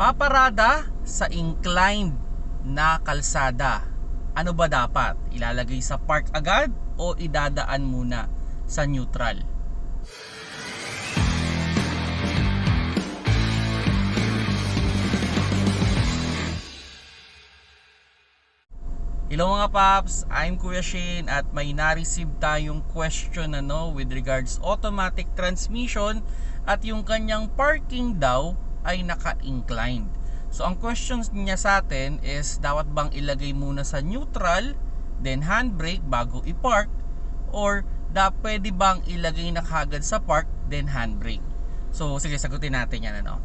Paparada sa inclined na kalsada. Ano ba dapat? Ilalagay sa park agad o idadaan muna sa neutral? Hello mga paps, I'm Kuya Shane at may na-receive tayong question ano with regards automatic transmission at yung kanyang parking daw ay naka-inclined. So ang questions niya sa atin is dapat bang ilagay muna sa neutral then handbrake bago i-park or da pwede bang ilagay na kagad sa park then handbrake. So sige sagutin natin yan ano.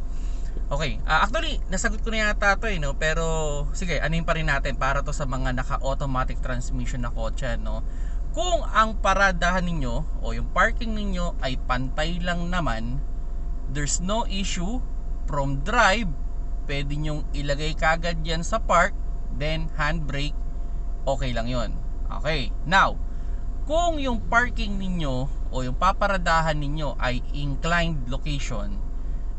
Okay, ah, actually nasagot ko na yata to eh no, pero sige, anin pa rin natin para to sa mga naka-automatic transmission na kotse no. Kung ang paradahan ninyo o yung parking ninyo ay pantay lang naman, there's no issue from drive, pwede nyong ilagay kagad yan sa park, then handbrake, okay lang yon. Okay, now, kung yung parking ninyo o yung paparadahan ninyo ay inclined location,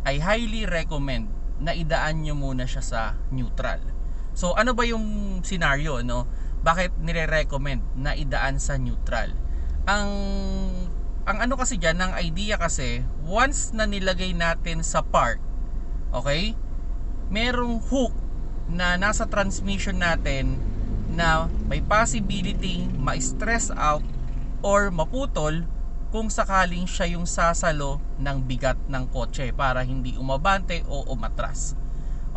ay highly recommend na idaan nyo muna siya sa neutral. So ano ba yung scenario no? Bakit nire-recommend na idaan sa neutral? Ang ang ano kasi diyan, ang idea kasi once na nilagay natin sa park, okay? Merong hook na nasa transmission natin na may possibility ma-stress out or maputol kung sakaling siya yung sasalo ng bigat ng kotse para hindi umabante o umatras.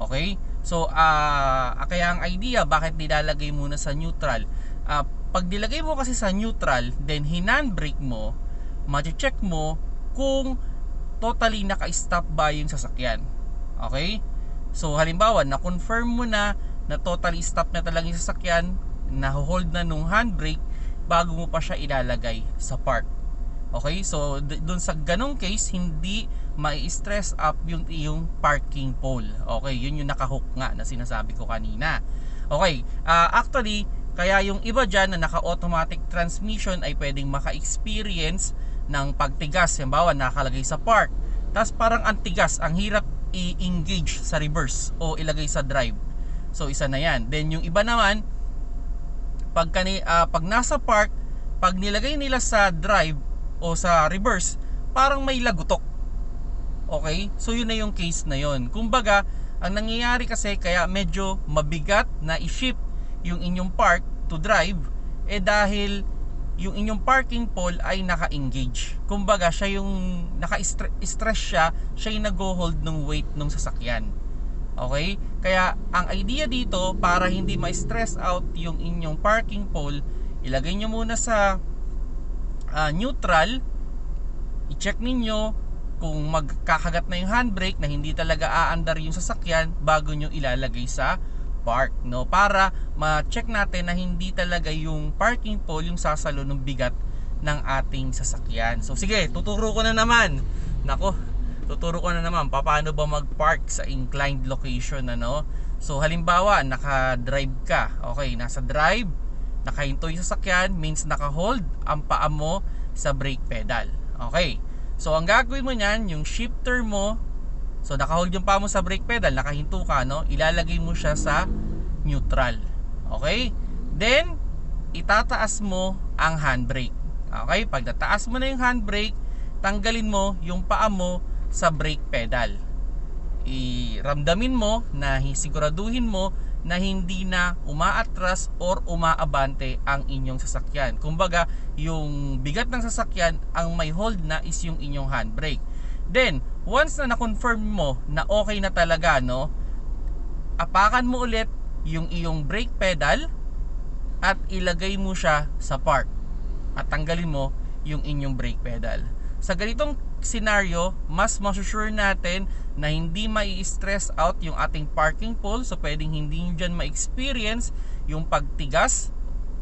Okay? So, uh, kaya ang idea, bakit nilalagay muna sa neutral? Uh, pag nilagay mo kasi sa neutral, then hinandbrake mo, ma-check mo kung totally naka-stop ba yung sasakyan. Okay? So, halimbawa, na-confirm mo na na totally stop na talaga yung sasakyan, na-hold na nung handbrake, bago mo pa siya ilalagay sa park. Okay? So, doon sa ganong case, hindi mai-stress up yung iyong parking pole. Okay? Yun yung nakahook nga na sinasabi ko kanina. Okay. Uh, actually, kaya yung iba dyan na naka-automatic transmission ay pwedeng maka-experience ng pagtigas. Halimbawa, nakalagay sa park. Tapos parang antigas, ang hirap i-engage sa reverse o ilagay sa drive. So, isa na yan. Then, yung iba naman, pag, kani, uh, pag nasa park, pag nilagay nila sa drive, o sa reverse, parang may lagutok. Okay? So yun na yung case na yun. Kumbaga, ang nangyayari kasi kaya medyo mabigat na i-ship yung inyong park to drive eh dahil yung inyong parking pole ay naka-engage. Kumbaga, siya yung naka-stress siya, siya yung nag-hold ng weight ng sasakyan. Okay? Kaya ang idea dito para hindi ma-stress out yung inyong parking pole, ilagay nyo muna sa uh, neutral, i-check ninyo kung magkakagat na yung handbrake na hindi talaga aandar yung sasakyan bago nyo ilalagay sa park no para ma-check natin na hindi talaga yung parking pole yung sasalo ng bigat ng ating sasakyan. So sige, tuturo ko na naman. Nako, tuturo ko na naman paano ba mag-park sa inclined location ano. So halimbawa, naka-drive ka. Okay, nasa drive, nakahinto yung sasakyan means naka-hold ang paa mo sa brake pedal. Okay. So ang gagawin mo niyan, yung shifter mo, so naka-hold yung paa mo sa brake pedal, nakahinto ka, no? Ilalagay mo siya sa neutral. Okay? Then itataas mo ang handbrake. Okay? Pag nataas mo na yung handbrake, tanggalin mo yung paa mo sa brake pedal. Iramdamin mo na siguraduhin mo na hindi na umaatras or umaabante ang inyong sasakyan. Kumbaga, yung bigat ng sasakyan, ang may hold na is yung inyong handbrake. Then, once na na-confirm mo na okay na talaga, no, apakan mo ulit yung iyong brake pedal at ilagay mo siya sa park at tanggalin mo yung inyong brake pedal. Sa ganitong scenario, mas masusure natin na hindi mai-stress out yung ating parking pole so pwedeng hindi nyo dyan ma-experience yung pagtigas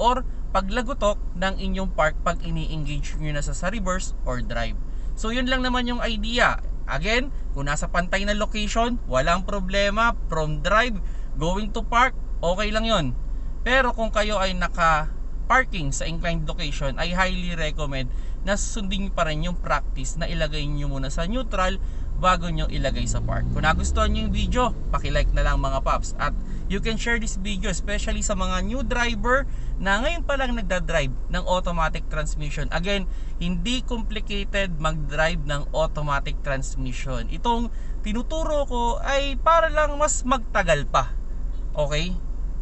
or paglagutok ng inyong park pag ini-engage nyo na sa, sa reverse or drive. So yun lang naman yung idea. Again, kung nasa pantay na location, walang problema. From drive, going to park, okay lang yon. Pero kung kayo ay naka parking sa inclined location, I highly recommend na sundin pa rin yung practice na ilagay nyo muna sa neutral bago nyo ilagay sa park. Kung nagustuhan nyo yung video, paki-like na lang mga paps. At you can share this video especially sa mga new driver na ngayon pa lang nagda-drive ng automatic transmission. Again, hindi complicated mag-drive ng automatic transmission. Itong tinuturo ko ay para lang mas magtagal pa. Okay?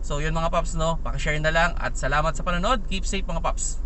So yun mga paps no, paki-share na lang at salamat sa panonood. Keep safe mga paps.